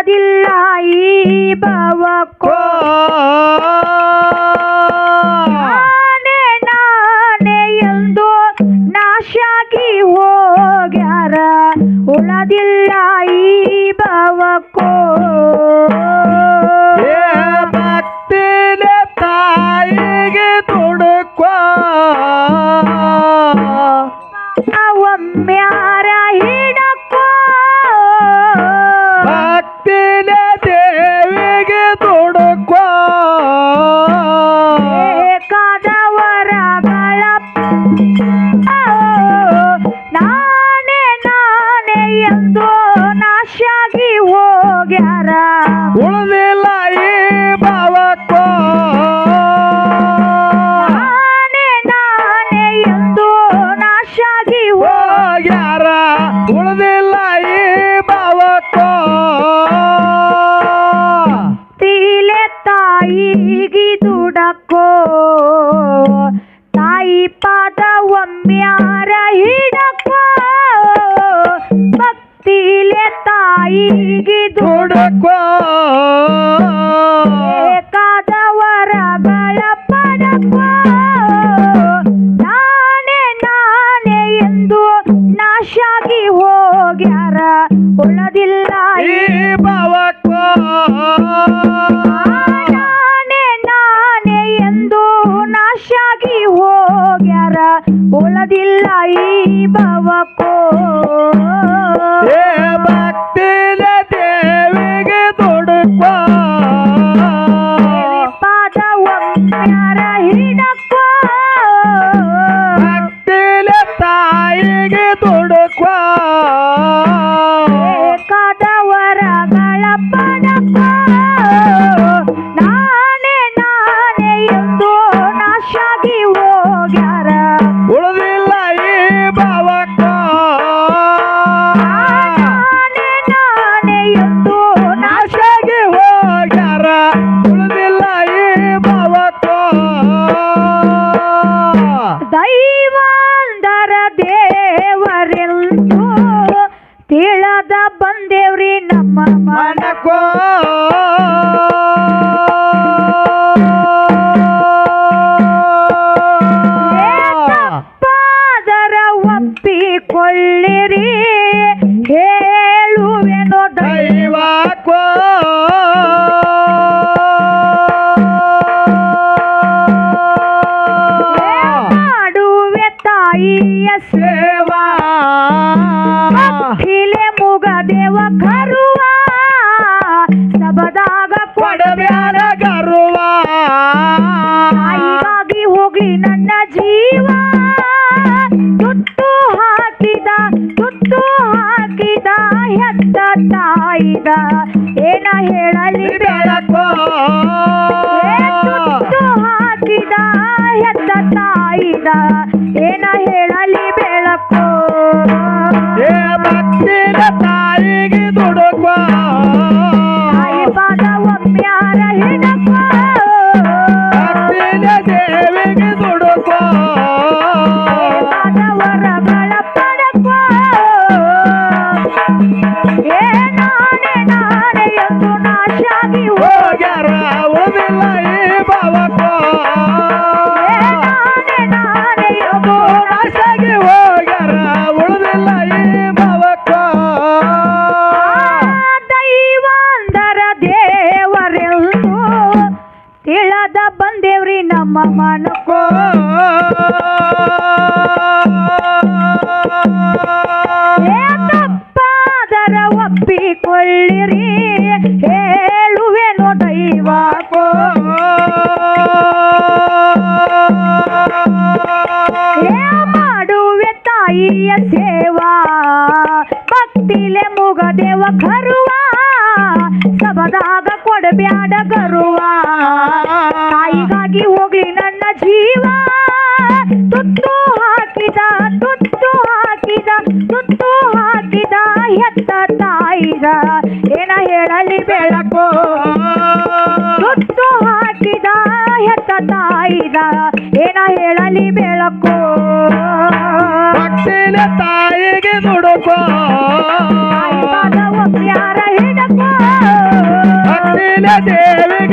ಬರುವುದಿಲ್ಲ ಈ ಭಾವಕ್ಕೋ ನಾನೇ ನಾನೇ ಎಂದು ನಾಶಾಗಿ ಹೋಗ್ಯಾರ. ಉಳದಿಲ್ಲ ಈ ಭಾವಕ್ಕೋ ತಾಯಿಗೆ yeah. ಹೋಗ್ಯಾರ? ಉಳದಿಲ್ಲ ಈ ಭಾವಕ್ಕ. ನಾನೇ ನಾನೇ ಎಂದು ನಾಶಾಗಿ ಹೋಗ್ಯಾರ? ಉಳದಿಲ್ಲ ಈ ಭಾವಕ್ಕೋ. Manakwa. கடமையான అమ్మ మనకో ನನ್ನ ಜೀವ. ತುತ್ತು ಹಾಕಿದ ತುತ್ತು ಹಾಕಿದ ತುತ್ತು ಹಾಕಿದ ಹೆತ್ತ ತಾಯಿದ ಏನ ಹೇಳಲಿ ಬೆಳಕು? ತುತ್ತು ಹಾಕಿದ ಹೆತ್ತ ತಾಯಿಗ. ಏನ ಹೇಳಲಿ ಬೆಳಕು? ತಾಯಿಗೆ ದುಡುಕೋ ಯಾರ ಹಿಡಕೋ. ದೇವಿ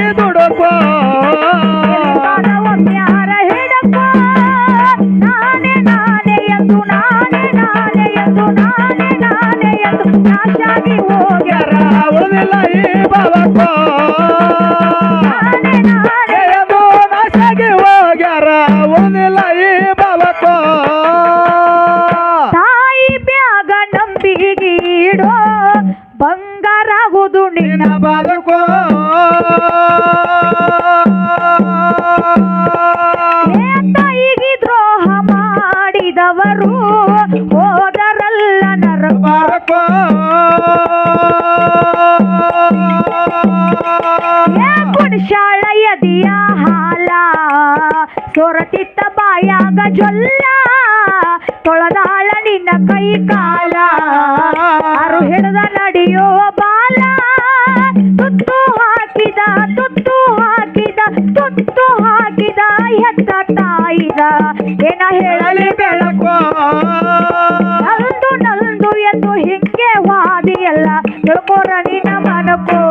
ನಲ್ದು ನಲ್ದು ಎಂದು ಹಿಂಗೆ ವಾದಿಯಲ್ಲ ತಿಳ್ಕೊರಣಿನ ಮನಕೋ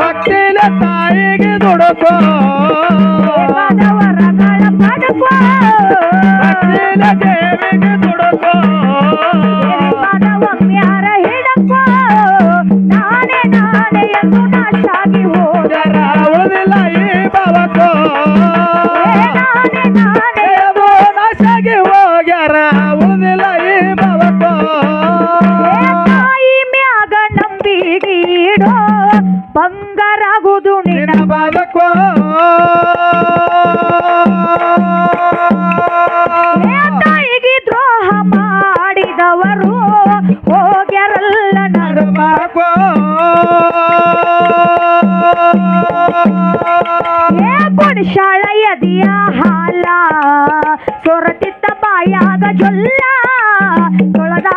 ಭಕ್ತಿನ ತಾಯಿಗೆ ದುಡುಕೋ. ವರಗಳ ಪಡಕೋ ಭಕ್ತಿನ ದೇವಿಗೆ ದುಡುಕೋ. ಬಿಡು ಬಂಗಾರಾಗುವುದು ನಿನ್ನ ಬಾಲಕೋ. ತಾಯಿಗೆ ದ್ರೋಹ ಮಾಡಿದವರು ಹೋಗ್ಯಾರಲ್ಲ ನರ ಬಾಲಕೋ. ಶಾಳೆಯದಿಯ ಹಾಲ ಸೊರತಿತ್ತ ಬಾಯಾಗ ಜೊಲ್ಲ ತೊಳೆದ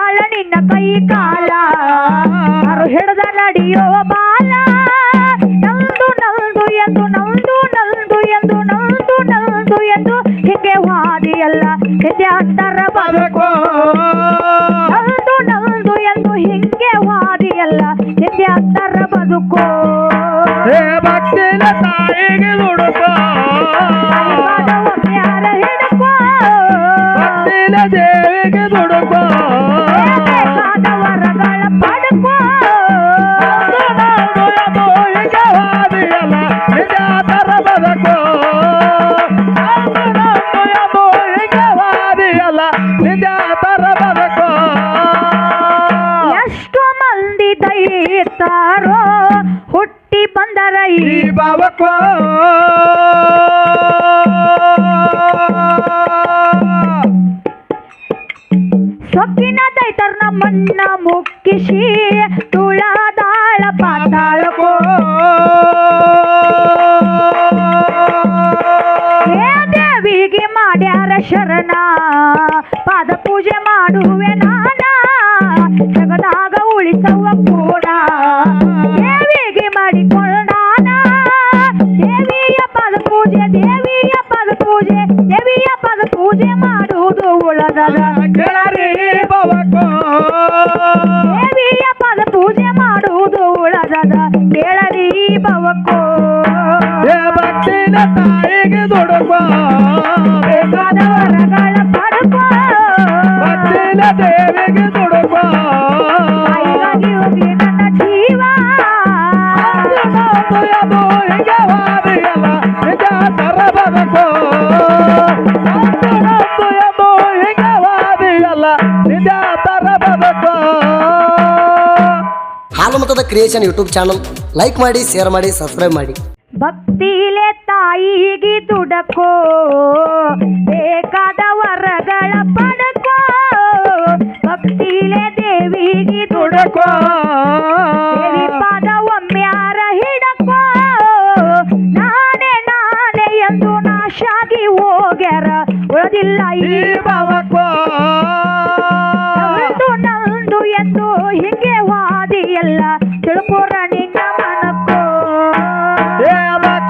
ನಲ್ದು ನಲ್ದು ಎಂದು ಹಿಂಗೆ ವಾದಿಯಲ್ಲ ನಿಂದೆ ಅಂತರ ಬದುಕೋ ಭಕ್ತಿನ ತಾಯಿಗೆ ದುಡುಕೋ ಹಿಡುಕೋ ಭಕ್ತಿನ ದೇವಿಗೆ ದುಡುಕೋ ಶರಣ ಏ ಭಕ್ತಿನ ತಾಯಿಗೆ ದುಡುಕೋ ಬೇಕಾದ ಭಕ್ತಿನ ದೇವಿಗೆ ದುಡುಕೋ ಹಾಲು ಕ್ರಿಯೇಷನ್ ಯೂಟ್ಯೂಬ್ ಚಾನಲ್ ಲೈಕ್ ಮಾಡಿ ಶೇರ್ ಮಾಡಿ ಸಬ್ಸ್ಕ್ರೈಬ್ ಮಾಡಿ. ಭಕ್ತಿಲೆ ತಾಯಿಗೆ ದುಡಕೋ ಬೇಕಾದ ವರಗಳ ಪಡಕೋ ಭಕ್ತಿಲೆ ದೇವಿಗೆ ದುಡಕೋ ದೇವಿ ಪಾದ ಒಮ್ಮ್ಯಾರ ಹಿಡಕೋ ನಾನೇ ನಾನೇ ಎಂದು ನಾಶಾಗಿ ಹೋಗ್ಯಾರ ಉಳದಿಲ್ಲ ಈ ಭಾವಕೋ ನಂದು ಎಂದು ಹಿಂಗೆ ವಾದಿಯಲ್ಲ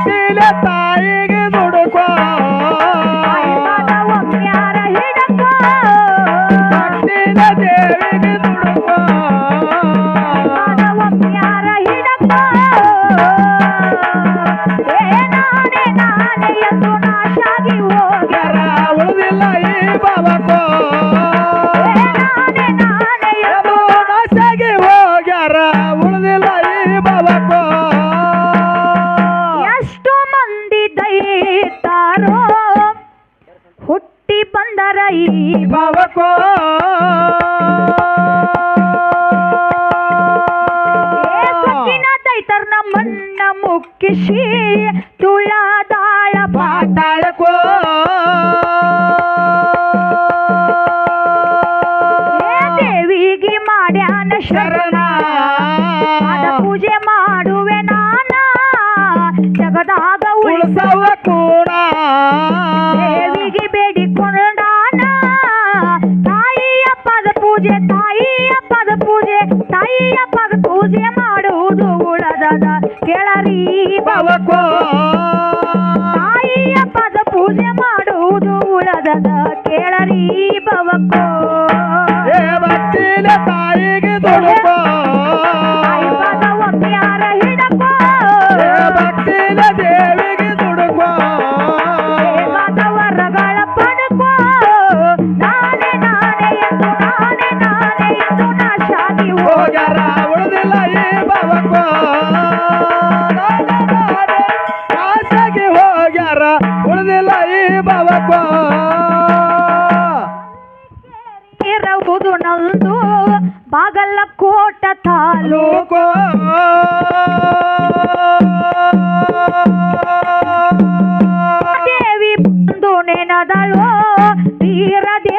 filha tá aí. वैभव को सकिना तैतर न मन मुक्किशी तुला తీరది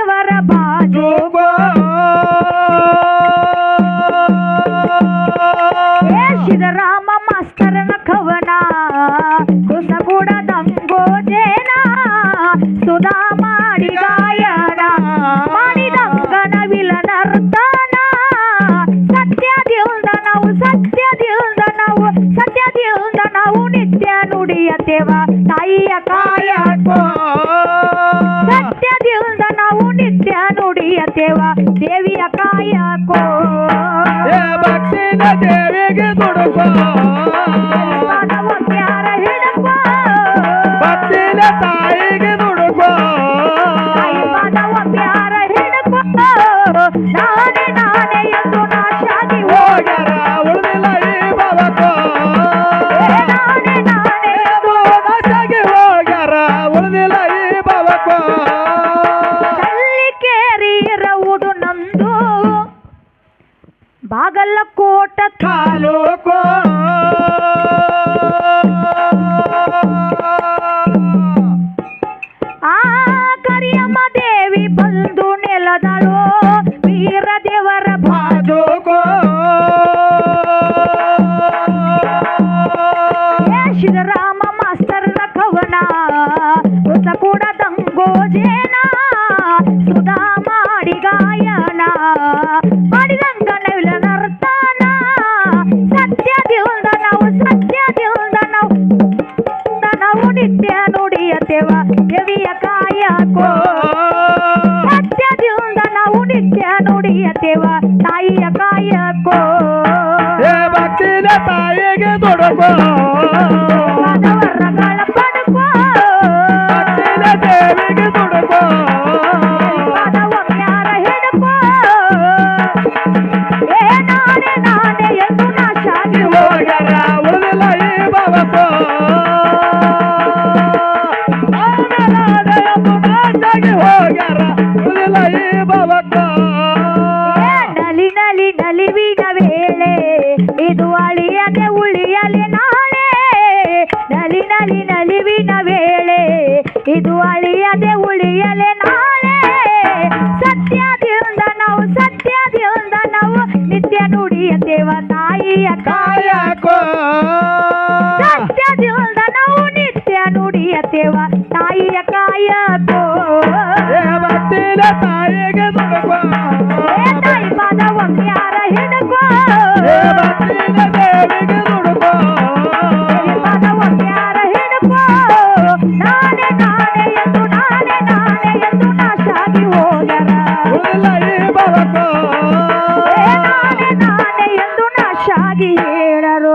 సేవ దేవి అకాయకో ఏ భక్తిన దేవికి తుడుకో భక్తిన తాయికి కూడు నందు. బాగల్ల కోట తాలూకో. రేగే తొడకో దేవికి తొడకో ఏ నానే నానే ದೇವ ತಾಯಿಯ ಕಾಯಕೋ ಸತ್ಯದಿಲ್ಲದ ನಾವು ನಿತ್ಯ ನುಡಿಯತೇವ ತಾಯಿಯ ಕಾಯಕೋ ದೇವತಿನ ತಾಯಿ ఎడరు